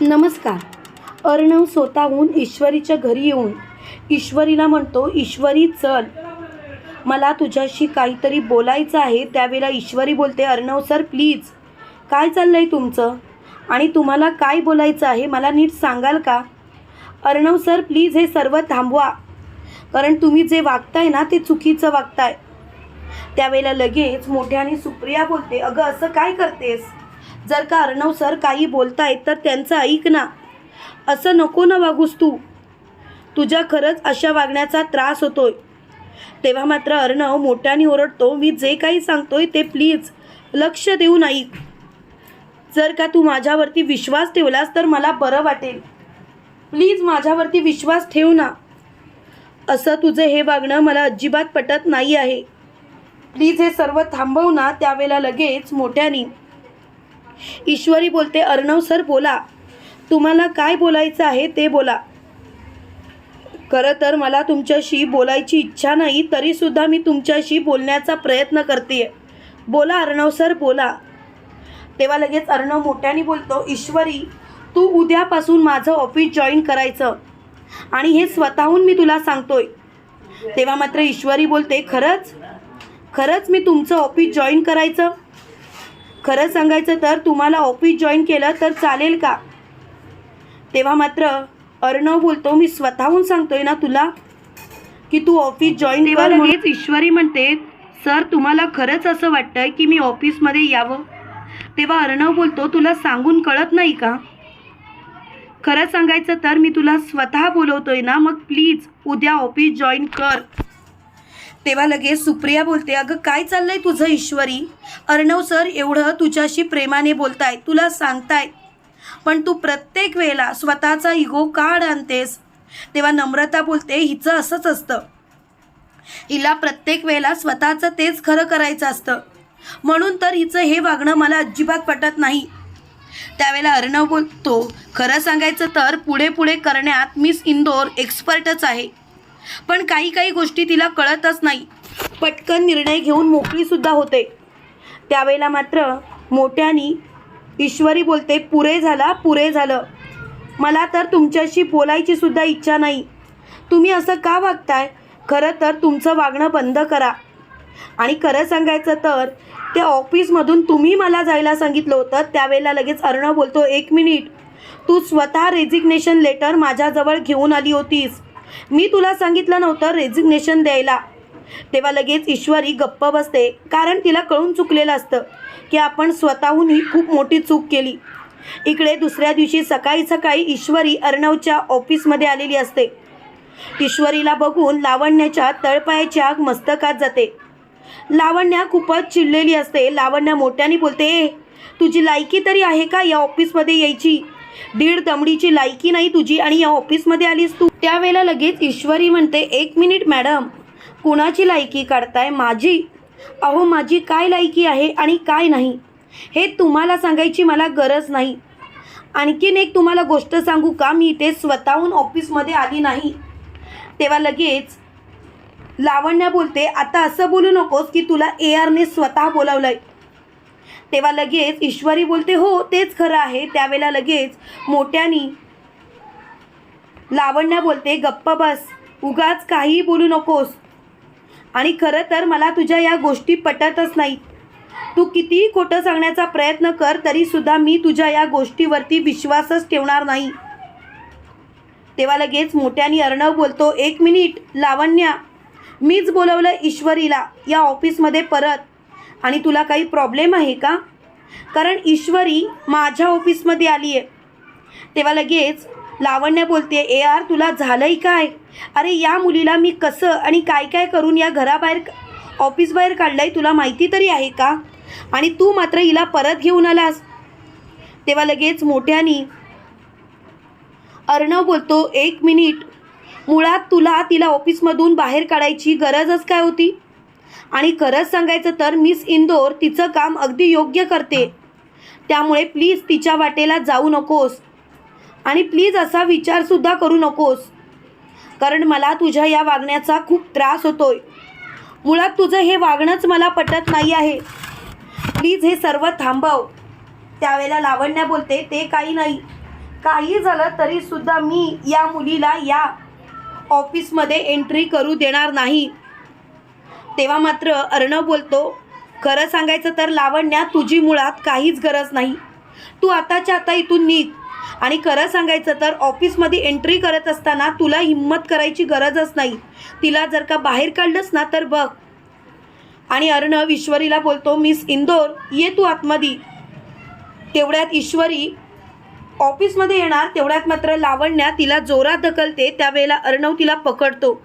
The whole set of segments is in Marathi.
नमस्कार. अर्णव स्वतःहून ईश्वरीच्या घरी येऊन ईश्वरीला म्हणतो ईश्वरी चल. मला तुझ्याशी काहीतरी बोलायचं आहे. त्यावेळेला ईश्वरी बोलते अर्णव सर प्लीज. काय चाललं आहे तुमचं? आणि तुम्हाला काय बोलायचं आहे? मला नीट सांगाल का? अर्णव सर प्लीज हे सर्व थांबवा. कारण तुम्ही जे वागताय ना ते चुकीचं वागताय. त्यावेळेला लगेच मोठ्याने सुप्रिया बोलते अगं असं काय करतेस? जर का अर्णव सर काही बोलतायत तर त्यांचं ऐक ना. असं नको ना वागूस तू. तुझ्या खरंच अशा वागण्याचा त्रास होतोय. तेव्हा मात्र अर्णव मोठ्याने ओरडतो मी जे काही सांगतोय ते प्लीज लक्ष देऊन ऐक. जर का तू माझ्यावरती विश्वास ठेवलास तर मला बरं वाटेल. प्लीज माझ्यावरती विश्वास ठेव ना. असं तुझं हे वागणं मला अजिबात पटत नाही आहे. प्लीज हे सर्व थांबव ना त्यावेळेला लगेच मोठ्याने. ईश्वरी बोलते अर्णव सर बोला. तुम्हाला काय बोलायचं आहे ते बोला. खरं तर मला तुमच्याशी बोलायची इच्छा नाही तरीसुद्धा मी तुमच्याशी बोलण्याचा प्रयत्न करते बोला अर्णव सर बोला. तेव्हा लगेच अर्णव मोठ्याने बोलतो ईश्वरी तू उद्यापासून माझं ऑफिस जॉईन करायचं आणि हे स्वतःहून मी तुला सांगतोय. तेव्हा मात्र ईश्वरी बोलते खरंच? खरंच मी तुमचं ऑफिस जॉईन करायचं? खरं सांगायचं तर तुम्हाला ऑफिस जॉईन केलं तर चालेल का? तेव्हा मात्र अर्णव बोलतो मी स्वतःहून सांगतोय ना तुला की तू ऑफिस जॉईन लगेच ईश्वरी म्हणते सर तुम्हाला खरंच असं वाटतंय की मी ऑफिसमध्ये यावं? तेव्हा अर्णव बोलतो तुला सांगून कळत नाही का? खरं सांगायचं तर मी तुला स्वतः बोलवतोय ना मग प्लीज उद्या ऑफिस जॉईन कर. तेव्हा लगेच सुप्रिया बोलते अगं काय चाललंय तुझं ईश्वरी? अर्णव सर एवढं तुझ्याशी प्रेमाने बोलताय तुला सांगताय पण तू प्रत्येक वेळेला स्वतःचा इगो काढ आणतेस तेव्हा नम्रता बोलते हिचं असंच असतं. हिला प्रत्येक वेळेला स्वतःचं तेच खरं करायचं असतं. म्हणून तर हिचं हे वागणं मला अजिबात पटत नाही. त्यावेळेला अर्णव बोलतो खरं सांगायचं तर पुढे पुढे करण्यात मिस इंदोर एक्सपर्टच आहे. पण काही काही गोष्टी तिला कळतच नाही. पटकन निर्णय घेऊन मोकळीसुद्धा होते. त्यावेळेला मात्र मोठ्यानी ईश्वरी बोलते पुरे झाला पुरे झालं. मला तर तुमच्याशी बोलायची सुद्धा इच्छा नाही. तुम्ही असं का वागताय? खरं तर तुमचं वागणं बंद करा. आणि खरं सांगायचं तर त्या ऑफिसमधून तुम्ही मला जायला सांगितलं होतं. त्यावेळेला लगेच अर्णव बोलतो एक मिनिट. तू स्वतः रेजिग्नेशन लेटर माझ्याजवळ घेऊन आली होतीस. मी तुला सांगितलं नव्हतं रेजिग्नेशन द्यायला. तेव्हा लगेच ईश्वरी गप्प बसते कारण तिला कळून चुकलेलं असतं की आपण स्वतःहून ही खूप मोठी चूक केली. इकडे दुसऱ्या दिवशी सकाळी सकाळी ईश्वरी अर्णवच्या ऑफिसमध्ये आलेली असते. ईश्वरीला बघून लावण्याच्या तळपायाची आग मस्तकात जाते. लावण्या खूपच चिडलेली असते. लावण्या मोठ्याने बोलते तुझी लायकी तरी आहे का या ऑफिसमध्ये यायची? दीड दमडीची लायकी नाही तुझी आणि या ऑफिसमध्ये आलीस तू. त्यावेळेला लगेच ईश्वरी म्हणते एक मिनिट मॅडम. कुणाची लायकी काढताय? माझी? अहो माझी काय लायकी आहे आणि काय नाही? हे तुम्हाला सांगायची मला गरज नाही. आणखीन एक तुम्हाला गोष्ट सांगू का? मी इथे स्वतःहून ऑफिसमध्ये आली नाही. तेव्हा लगेच लावण्या बोलते आता असं बोलू नकोस की तुला ए आरने स्वतः बोलावलं आहे तेव्हा लगेच ईश्वरी बोलते हो तेच खरं आहे. त्यावेळेला लगेच मोठ्यानी लावण्या बोलते गप्प बस उगाच काहीही बोलू नकोस. आणि खरं तर मला तुझ्या या गोष्टी पटतच नाही तू कितीही खोटं सांगण्याचा प्रयत्न कर तरीसुद्धा मी तुझ्या या गोष्टीवरती विश्वासच ठेवणार नाही. तेव्हा लगेच मोठ्याने अर्णव बोलतो एक मिनिट लावण्या. मीच बोलवलं ईश्वरीला या ऑफिसमध्ये परत. आणि तुला काही प्रॉब्लेम आहे का? कारण ईश्वरी माझ्या ऑफिसमध्ये आली आहे तेव्हा लगेच लावण्य बोलते ए आर तुला झालंय काय? अरे या मुलीला मी कसं आणि काय काय करून या घराबाहेर ऑफिसबाहेर काढलंय तुला माहिती तरी आहे का? आणि तू मात्र हिला परत घेऊन आलास. तेव्हा लगेच मोठ्यानी अर्णव बोलतो एक मिनिट. मुळात तुला तिला ऑफिसमधून बाहेर काढायची गरजच काय होती? आणि खरंच सांगायचं तर मिस इंदोर तिचं काम अगदी योग्य करते. त्यामुळे प्लीज तिच्या वाटेला जाऊ नकोस. आणि प्लीज असा विचारसुद्धा करू नकोस. कारण मला तुझ्या या वागण्याचा खूप त्रास होतोय. मुळात तुझं हे वागणंच मला पटत नाही आहे. प्लीज हे सर्व थांबव. त्यावेळेला लावण्या बोलते ते काही नाही. काही झालं तरीसुद्धा मी या मुलीला या ऑफिसमध्ये एंट्री करू देणार नाही. तेव्हा मात्र अर्णव बोलतो खरं सांगायचं तर लावण्या तुझी मुळात काहीच गरज नाही. तू आताच्या आता इथून निघ. आणि खरं सांगायचं तर ऑफिसमध्ये एंट्री करत असताना तुला हिंमत करायची गरजच नाही. तिला जर का बाहेर काढलंस ना तर बघ. आणि अर्णव ईश्वरीला बोलतो मिस इंदोर ये तू आतमध्ये. तेवढ्यात ईश्वरी ऑफिसमध्ये येणार तेवढ्यात मात्र लावण्या तिला जोरात ढकलते त्यावेळेला अर्णव तिला पकडतो.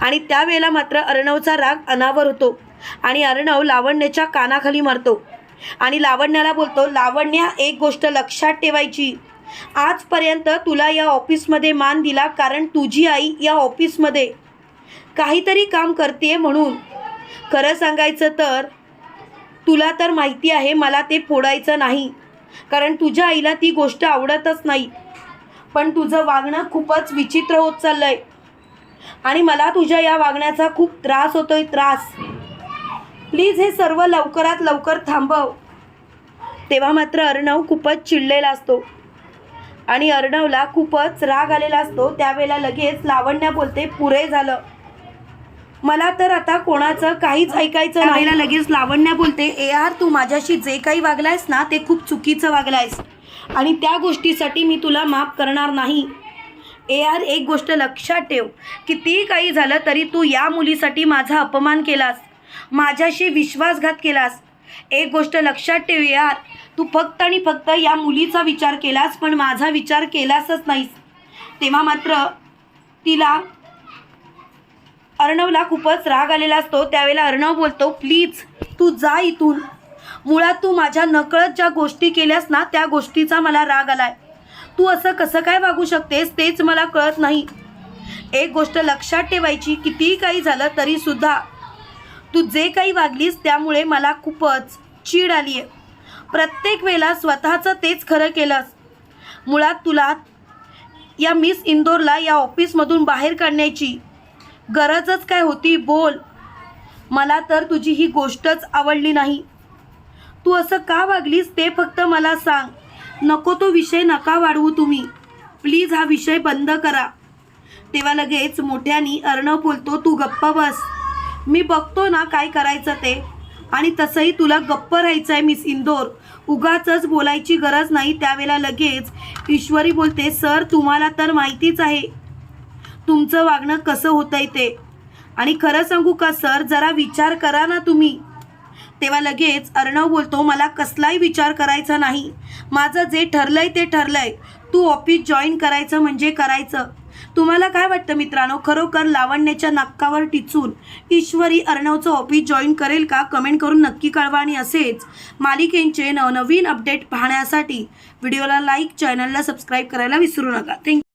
आणि त्यावेळेला मात्र अर्णवचा राग अनावर होतो. आणि अर्णव लावण्याच्या कानाखाली मारतो. आणि लावण्याला बोलतो लावण्या एक गोष्ट लक्षात ठेवायची. आजपर्यंत तुला या ऑफिसमध्ये मान दिला कारण तुझी आई या ऑफिसमध्ये. काहीतरी काम करते म्हणून. खरं सांगायचं तर तुला तर माहिती आहे मला ते फोडायचं नाही. कारण तुझ्या आईला ती गोष्ट आवडतच नाही. पण तुझं वागणं खूपच विचित्र होत चाललंय. आणि मला तुझ्या या वागण्याचा खूप त्रास होतोय त्रास. प्लीज हे सर्व लवकरात लवकर थांबव. तेव्हा मात्र अर्णव खूपच चिडलेला असतो. आणि अर्णवला खूपच राग आलेला असतो. त्यावेळेला लगेच लावण्या बोलते पुरे झालं. मला तर आता कोणाचं काहीच ऐकायचं नाहीला लगेच लावण्या बोलते ए आर तू माझ्याशी जे काही वागलायस ना ते खूप चुकीचं वागलायस. आणि त्या गोष्टीसाठी मी तुला माफ करणार नाही. ए आर एक गोष्ट लक्षात ठेव कितीही काही झालं तरी तू या मुलीसाठी माझा अपमान केलास. माझ्याशी विश्वासघात केलास. एक गोष्ट लक्षात ठेव ए आर तू फक्त आणि फक्त या मुलीचा विचार केलास पण माझा विचार केलासच नाहीस. तेव्हा मात्र तिला अर्णवला खूपच राग आलेला असतो. त्यावेळेला अर्णव बोलतो प्लीज तू जा इथून. मुळात तू माझ्या नकळत ज्या गोष्टी केल्यास ना त्या गोष्टीचा मला राग आलाय. तू असं कसं काय वागू शकतेस तेच मला कळत नाही. एक गोष्ट लक्षात ठेवायची कितीही काही झालं तरी सुद्धा. तू जे काही वागलीस त्यामुळे मला खूपच चीड आली आहे प्रत्येक वेळेला स्वतःचं तेच खरं केलंस. मुळात तुला या मिस इंदोरला या ऑफिसमधून बाहेर काढण्याची गरजच काय होती? बोल. मला तर तुझी ही गोष्टच आवडली नाही. तू असं का वागलीस ते फक्त मला सांग. नको तो विषय नका वाढवू तुम्ही. प्लीज हा विषय बंद करा. तेव्हा लगेच मोठ्यानी अर्णव बोलतो तू गप्प बस. मी बघतो ना काय करायचं ते. आणि तसंही तुला गप्प राहायचं आहे मिस इंदोर. उगाचच बोलायची गरज नाही. त्यावेळेला लगेच ईश्वरी बोलते सर तुम्हाला तर माहितीच आहे. तुमचं वागणं कसं होतंय ते? आणि खरं सांगू का सर? जरा विचार करा ना तुम्ही. तेव्हा लगेच अर्णव बोलतो मला कसलाही विचार करायचा नाही. माझं जे ठरलंय ते ठरलंय. तू ऑफिस जॉईन करायचं म्हणजे करायचं. तुम्हाला काय वाटतं मित्रांनो? खरोखर लावण्याच्या नाकावर टिचून ईश्वरी अर्णवचं ऑफिस जॉईन करेल का? कमेंट करून नक्की कळवा. आणि असेच मालिकेंचे नवनवीन अपडेट पाहण्यासाठी व्हिडिओला लाईक चॅनलला सबस्क्राईब करायला विसरू नका. थँक्यू